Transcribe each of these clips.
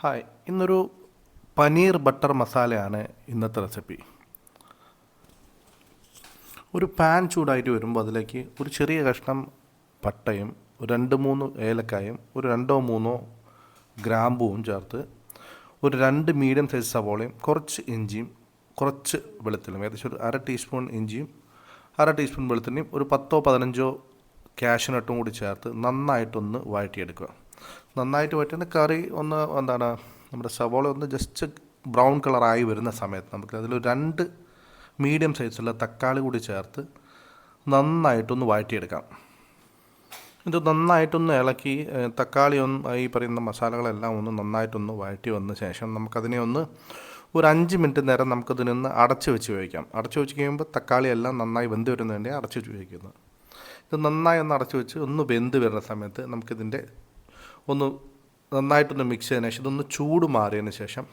Hi. ഇന്നൊരു paneer butter മസാലയാണ് ഇന്നത്തെ റെസിപ്പി. ഒരു പാൻ ചൂടായിട്ട് വരുമ്പോൾ അതിലേക്ക് ഒരു ചെറിയ കഷ്ണം പട്ടയും രണ്ട് മൂന്ന് ഏലക്കായും ഒരു രണ്ടോ മൂന്നോ ഗ്രാമ്പുവും ചേർത്ത് ഒരു രണ്ട് മീഡിയം സൈസ് സവോളയും കുറച്ച് ഇഞ്ചിയും കുറച്ച് വെളുത്തുള്ളിയും ഏകദേശം ഒരു അര ടീസ്പൂൺ ഇഞ്ചിയും അര ടീസ്പൂൺ വെളുത്തുള്ളിയും ഒരു പത്തോ പതിനഞ്ചോ കാഷ്യൂനട്ടും കൂടി ചേർത്ത് നന്നായിട്ടൊന്ന് വഴറ്റിയെടുക്കുക. നന്നായിട്ട് പറ്റുന്ന കറി ഒന്ന് എന്താണ് നമ്മുടെ സവോള ഒന്ന് ജസ്റ്റ് ബ്രൗൺ കളറായി വരുന്ന സമയത്ത് നമുക്ക് അതിൽ രണ്ട് മീഡിയം സൈസുള്ള തക്കാളി കൂടി ചേർത്ത് നന്നായിട്ടൊന്ന് വഴറ്റിയെടുക്കാം. ഇത് നന്നായിട്ടൊന്ന് ഇളക്കി തക്കാളി ഒന്ന് ഈ പറയുന്ന മസാലകളെല്ലാം ഒന്ന് നന്നായിട്ടൊന്ന് വഴറ്റി വന്ന ശേഷം നമുക്കതിനെ ഒന്ന് ഒരു അഞ്ച് മിനിറ്റ് നേരം നമുക്കതിനൊന്ന് അടച്ച് വെച്ച് ഉപയോഗിക്കാം അടച്ച് വെച്ച് കഴിയുമ്പോൾ തക്കാളി എല്ലാം നന്നായി വെന്ത് വരുന്നതിന്റെ അടച്ച് വെച്ച് ഉപയോഗിക്കുന്നത് ഇത് നന്നായി ഒന്ന് അടച്ച് വെച്ച് ഒന്ന് വെന്ത് വരുന്ന സമയത്ത് നമുക്കിതിന്റെ ഒന്ന് നന്നായിട്ടൊന്ന് മിക്സ് ചെയ്തതിന് ശേഷം ഇതൊന്ന് ചൂട് മാറിയതിന് ശേഷം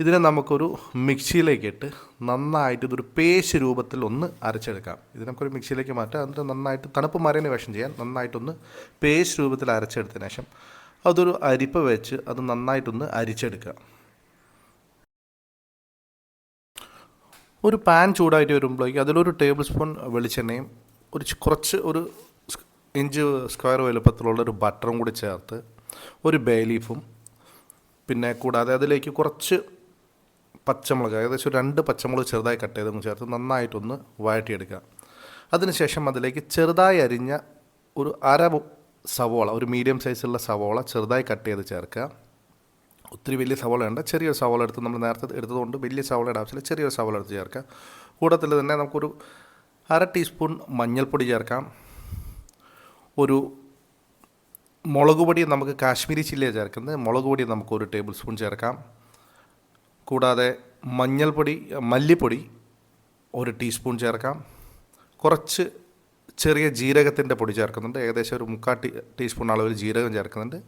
ഇതിനെ നമുക്കൊരു മിക്സിയിലേക്ക് ഇട്ട് നന്നായിട്ട് ഇതൊരു പേശ് രൂപത്തിൽ ഒന്ന് അരച്ചെടുക്കാം. ഇത് നമുക്കൊരു മിക്സിയിലേക്ക് മാറ്റാം. എന്നിട്ട് നന്നായിട്ട് തണുപ്പ് മാറിയതിന് വേഷം ചെയ്യാൻ നന്നായിട്ടൊന്ന് പേശ് രൂപത്തിൽ അരച്ചെടുത്തതിന് ശേഷം അതൊരു അരിപ്പ വെച്ച് അത് നന്നായിട്ടൊന്ന് അരിച്ചെടുക്കുക. ഒരു പാൻ ചൂടായിട്ട് വരുമ്പോഴേക്ക് അതിലൊരു ടേബിൾ സ്പൂൺ വെളിച്ചെണ്ണയും ഒരു കുറച്ച് ഒരു ഇഞ്ച് സ്ക്വയർ വലുപ്പത്തിലുള്ള ഒരു ബട്ടറും കൂടി ചേർത്ത് ഒരു ബേ ലീഫും പിന്നെ കൂടാതെ അതിലേക്ക് കുറച്ച് പച്ചമുളക് ഏകദേശം രണ്ട് പച്ചമുളക് ചെറുതായി കട്ട് ചെയ്തൊന്ന് ചേർത്ത് നന്നായിട്ടൊന്ന് വഴറ്റിയെടുക്കുക. അതിനുശേഷം അതിലേക്ക് ചെറുതായി അരിഞ്ഞ ഒരു അര സവോള ഒരു മീഡിയം സൈസുള്ള സവോള ചെറുതായി കട്ട് ചെയ്ത് ചേർക്കുക. ഒത്തിരി വലിയ സവോള ഉണ്ട് ചെറിയൊരു സവോള എടുത്ത് നമ്മൾ നേരത്തെ എടുത്തതുകൊണ്ട് വലിയ സവോളയുടെ ആവശ്യമില്ല ചെറിയൊരു സവോള എടുത്ത് ചേർക്കുക. കൂടത്തിൽ തന്നെ നമുക്കൊരു അര ടീസ്പൂൺ മഞ്ഞൾപ്പൊടി ചേർക്കാം. ഒരു മുളക് പൊടി നമുക്ക് കാശ്മീരി ചില്ലിയാണ് ചേർക്കുന്നത്. മുളക് പൊടി നമുക്ക് ഒരു ടേബിൾ സ്പൂൺ ചേർക്കാം. കൂടാതെ മഞ്ഞൾപ്പൊടി മല്ലിപ്പൊടി ഒരു ടീസ്പൂൺ ചേർക്കാം. കുറച്ച് ചെറിയ ജീരകത്തിന്റെ പൊടി ചേർക്കുന്നുണ്ട്. ഏകദേശം ഒരു മുക്കാൽ ടീ ടീസ്പൂൺ അളവിൽ ജീരകം ചേർക്കുന്നുണ്ട്.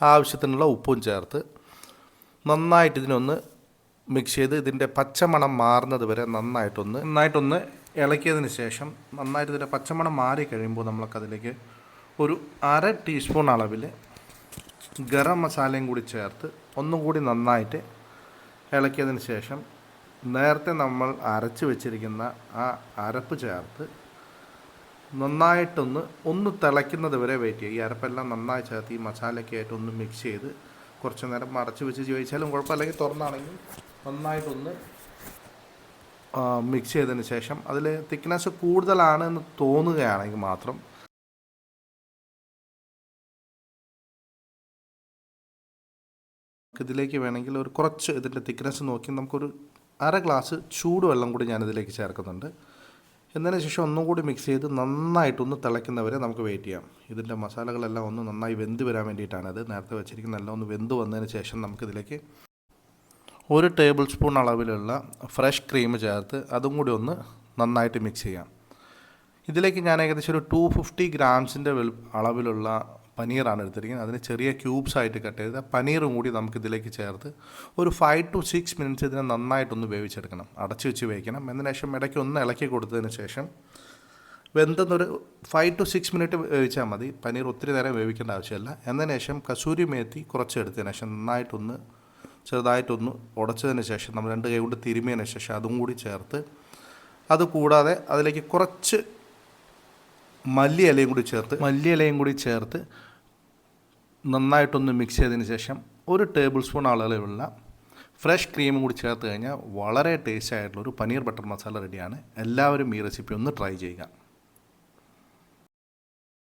ആവശ്യത്തിനുള്ള ഉപ്പും ചേർത്ത് നന്നായിട്ട് ഇതിനൊന്ന് മിക്സ് ചെയ്ത് ഇതിന്റെ പച്ചമണം മാറുന്നത് വരെ നന്നായിട്ടൊന്ന് നന്നായിട്ടൊന്ന് ഇളക്കിയതിന് ശേഷം നന്നായിട്ട് ഇതിന്റെ പച്ചമണം മാറി കഴിയുമ്പോൾ നമ്മൾക്കതിലേക്ക് ഒരു അര ടീസ്പൂൺ അളവിൽ ഗരം മസാലയും കൂടി ചേർത്ത് ഒന്നും കൂടി നന്നായിട്ട് ഇളക്കിയതിന് ശേഷം നേരത്തെ നമ്മൾ അരച്ച് വെച്ചിരിക്കുന്ന ആ അരപ്പ് ചേർത്ത് നന്നായിട്ടൊന്ന് ഒന്ന് തിളയ്ക്കുന്നത് വരെ വെയിറ്റ് ചെയ്യുക. ഈ അരപ്പെല്ലാം നന്നായി ചേർത്ത് ഈ മസാലയൊക്കെ ആയിട്ട് ഒന്ന് മിക്സ് ചെയ്ത് കുറച്ച് നേരം മറച്ച് വെച്ച് ചോദിച്ചാലും കുഴപ്പമില്ലെങ്കിൽ തുറന്നാണെങ്കിൽ നന്നായിട്ടൊന്ന് മിക്സ് ചെയ്തതിന് ശേഷം അതിൽ തിക്നെസ് കൂടുതലാണ് എന്ന് തോന്നുകയാണെങ്കിൽ മാത്രം ഇതിലേക്ക് വേണമെങ്കിൽ ഒരു കുറച്ച് ഇതിന്റെ തിക്നെസ് നോക്കി നമുക്കൊരു അര ഗ്ലാസ് ചൂടുവെള്ളം കൂടി ഞാനിതിലേക്ക് ചേർക്കുന്നുണ്ട്. എന്നതിന് ശേഷം ഒന്നും കൂടി മിക്സ് ചെയ്ത് നന്നായിട്ടൊന്ന് തിളയ്ക്കുന്നവരെ നമുക്ക് വെയിറ്റ് ചെയ്യാം. ഇതിന്റെ മസാലകളെല്ലാം ഒന്ന് നന്നായി വെന്ത് വരാൻ വേണ്ടിയിട്ടാണത് നേരത്തെ വെച്ചിരിക്കുന്ന എല്ലാം ഒന്ന് വെന്ത് വന്നതിന് ശേഷം നമുക്കിതിലേക്ക് ഒരു ടേബിൾ സ്പൂൺ അളവിലുള്ള ഫ്രഷ് ക്രീം ചേർത്ത് അതും കൂടി ഒന്ന് നന്നായിട്ട് മിക്സ് ചെയ്യാം. ഇതിലേക്ക് ഞാൻ ഏകദേശം ഒരു ടു ഫിഫ്റ്റി ഗ്രാംസിന്റെ അളവിലുള്ള പനീറാണ് എടുത്തിരിക്കുന്നത്. അതിന് ചെറിയ ക്യൂബ്സ് ആയിട്ട് കട്ട് ചെയ്ത് പനീറും കൂടി നമുക്ക് ഇതിലേക്ക് ചേർത്ത് ഒരു ഫൈവ് ടു സിക്സ് മിനിറ്റ്സ് ഇതിനെ നന്നായിട്ടൊന്ന് വേവിച്ചെടുക്കണം. അടച്ചു വെച്ച് വേവിക്കണം. എന്നതിന് ശേഷം ഇടയ്ക്ക് ഒന്ന് ഇളക്കി കൊടുത്തതിന് ശേഷം വെന്തെന്നൊരു ഫൈവ് ടു സിക്സ് മിനിറ്റ് വേവിച്ചാൽ മതി. പനീർ ഒത്തിരി നേരം വേവിക്കേണ്ട ആവശ്യമില്ല. എന്നതിന് ശേഷം കസൂരി മേത്തി കുറച്ച് എടുത്തതിന് ശേഷം നന്നായിട്ടൊന്ന് ചെറുതായിട്ടൊന്ന് ഉടച്ചതിന് ശേഷം നമ്മൾ രണ്ട് കൈ കൊണ്ട് തിരുമിയതിന് ശേഷം അതും കൂടി ചേർത്ത് അതുകൂടാതെ അതിലേക്ക് കുറച്ച് മല്ലി ഇലയും കൂടി ചേർത്ത് മല്ലി ഇലയും കൂടി ചേർത്ത് നന്നായിട്ടൊന്ന് മിക്സ് ചെയ്തതിന് ശേഷം ഒരു ടേബിൾ സ്പൂൺ അളവിലുള്ള ഫ്രഷ് ക്രീം കൂടി ചേർത്ത് കഴിഞ്ഞാൽ വളരെ ടേസ്റ്റ് ആയിട്ടുള്ള ഒരു പനീർ ബട്ടർ മസാല റെഡിയാണ് എല്ലാവരും ഈ റെസിപ്പി ഒന്ന് ട്രൈ ചെയ്യുക.